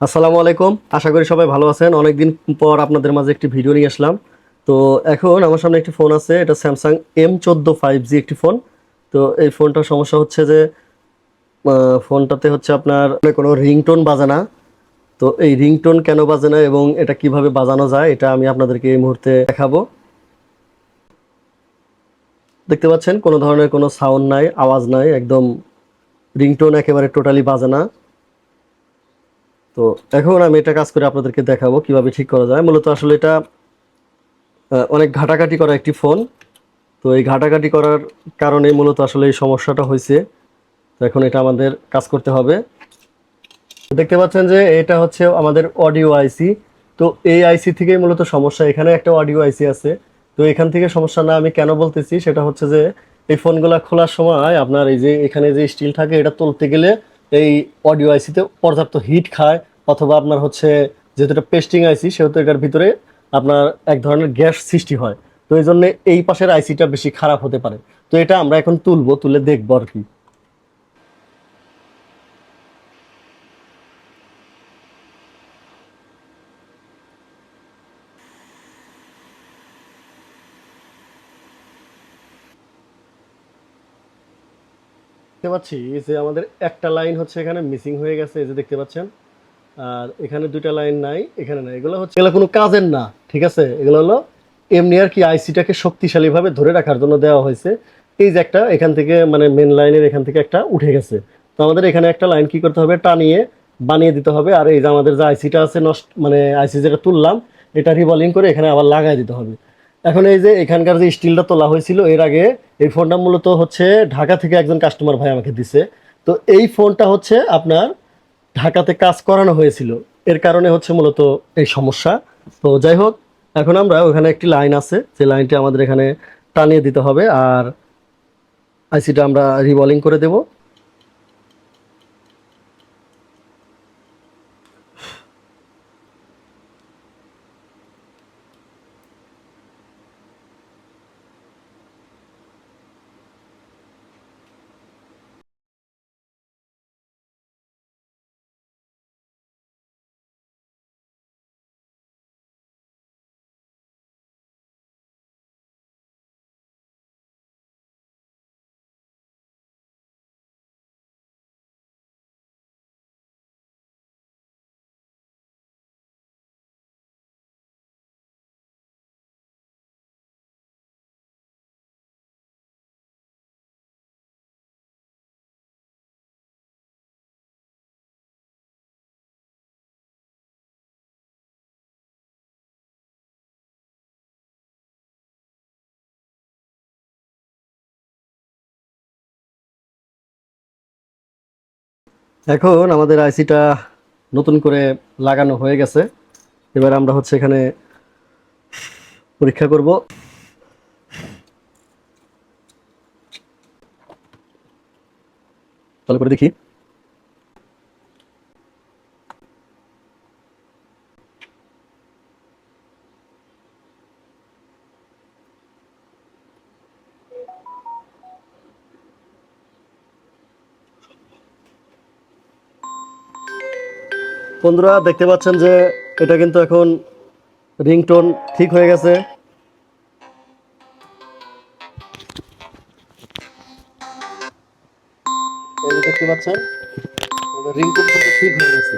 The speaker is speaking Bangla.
আসসালামু আলাইকুম। আশা করি সবাই ভালো আছেন। অনেকদিন পর আপনাদের মাঝে একটি ভিডিও নিয়ে আসলাম। তো এখন আমার সামনে একটি ফোন আছে, এটা স্যামসাং এম চোদ্দ ফাইভ জি একটি ফোন। তো এই ফোনটার সমস্যা হচ্ছে যে ফোনটাতে হচ্ছে আপনার কোনো রিংটোন বাজে না। তো এই রিংটোন কেন বাজে না এবং এটা কীভাবে বাজানো যায়, এটা আমি আপনাদেরকে এই মুহূর্তে দেখাবো। দেখতে পাচ্ছেন, কোনো ধরনের কোনো সাউন্ড নাই, আওয়াজ নাই, একদম রিংটোন একেবারে টোটালি বাজে না। তো এখন আমি এটা কাজ করে আপনাদেরকে দেখাবো কীভাবে ঠিক করা যায়। মূলত আসলে এটা অনেক ঘাটাঘাটি করা একটি ফোন। তো এই ঘাটাঘাটি করার কারণে মূলত আসলে এই সমস্যাটা হয়েছে। তো এখন এটা আমাদের কাজ করতে হবে। দেখতে পাচ্ছেন যে এটা হচ্ছে আমাদের অডিও আইসি। তো এই আইসি থেকেই মূলত সমস্যা। এখানে একটা অডিও আইসি আছে। তো এখান থেকে সমস্যা না আমি কেন বলতেছি, সেটা হচ্ছে যে এই ফোনগুলা খোলার সময় আপনার এই যে এখানে যে স্টিল থাকে, এটা তুলতে গেলে এই অডিও আইসিতে পর্যাপ্ত হিট খায়, অথবা আপনার হচ্ছে যেহেতু এটা পেস্টিং আইসি সেহেতু এটার ভিতরে আপনার এক ধরনের গ্যাস সৃষ্টি হয়। তো এই জন্য এই পাশের আইসিটা বেশি খারাপ হতে পারে। তো এটা আমরা এখন তুলবো, তুলে দেখব আর কি। দেখতে পাচ্ছি যে আমাদের একটা লাইন হচ্ছে এখানে মিসিং হয়ে গেছে, এই যে দেখতে পাচ্ছেন। আর এখানে দুইটা লাইন নাই, এখানে নাই। এগুলো হচ্ছে এগুলো কোনো কাজের না, ঠিক আছে? এগুলো হলো এমনি আর কি আইসিটাকে শক্তিশালীভাবে ধরে রাখার জন্য দেওয়া হয়েছে। এই যে একটা এখান থেকে মানে মেন লাইনের এখান থেকে একটা উঠে গেছে। তো আমাদের এখানে একটা লাইন কি করতে হবে? টানিয়ে বানিয়ে দিতে হবে। আর এই যে আমাদের যে আইসিটা আছে নষ্ট মানে আইসি যেটা তুললাম, এটা রিভলিং করে এখানে আবার লাগাই দিতে হবে। এখন এই যে এখানকার যে স্টিলটা তোলা হয়েছিল, এর আগে এই ফোনটা মূলত হচ্ছে ঢাকা থেকে একজন কাস্টমার ভাই আমাকে দিছে। তো এই ফোনটা হচ্ছে আপনার ঢাকাতে কাজ করানো হয়েছিল। এর কারণে হচ্ছে মূলত এই সমস্যা। তো যাই হোক, এখন আমরা ওখানে একটি লাইন আছে, যে লাইনটি আমাদের এখানে টানিয়ে দিতে হবে, আর আইসিটা আমরা রিভলিং করে দেব। এখন আমাদের আইসিটা নতুন করে লাগানো হয়ে গেছে। এবার আমরা হচ্ছে এখানে পরীক্ষা করব। ভালো করে দেখি। বন্ধুরা, দেখতে পাচ্ছেন যে এটা কিন্তু এখন রিংটোন ঠিক হয়ে গেছে। দেখতে পাচ্ছেন রিংটোন ঠিক হয়ে গেছে।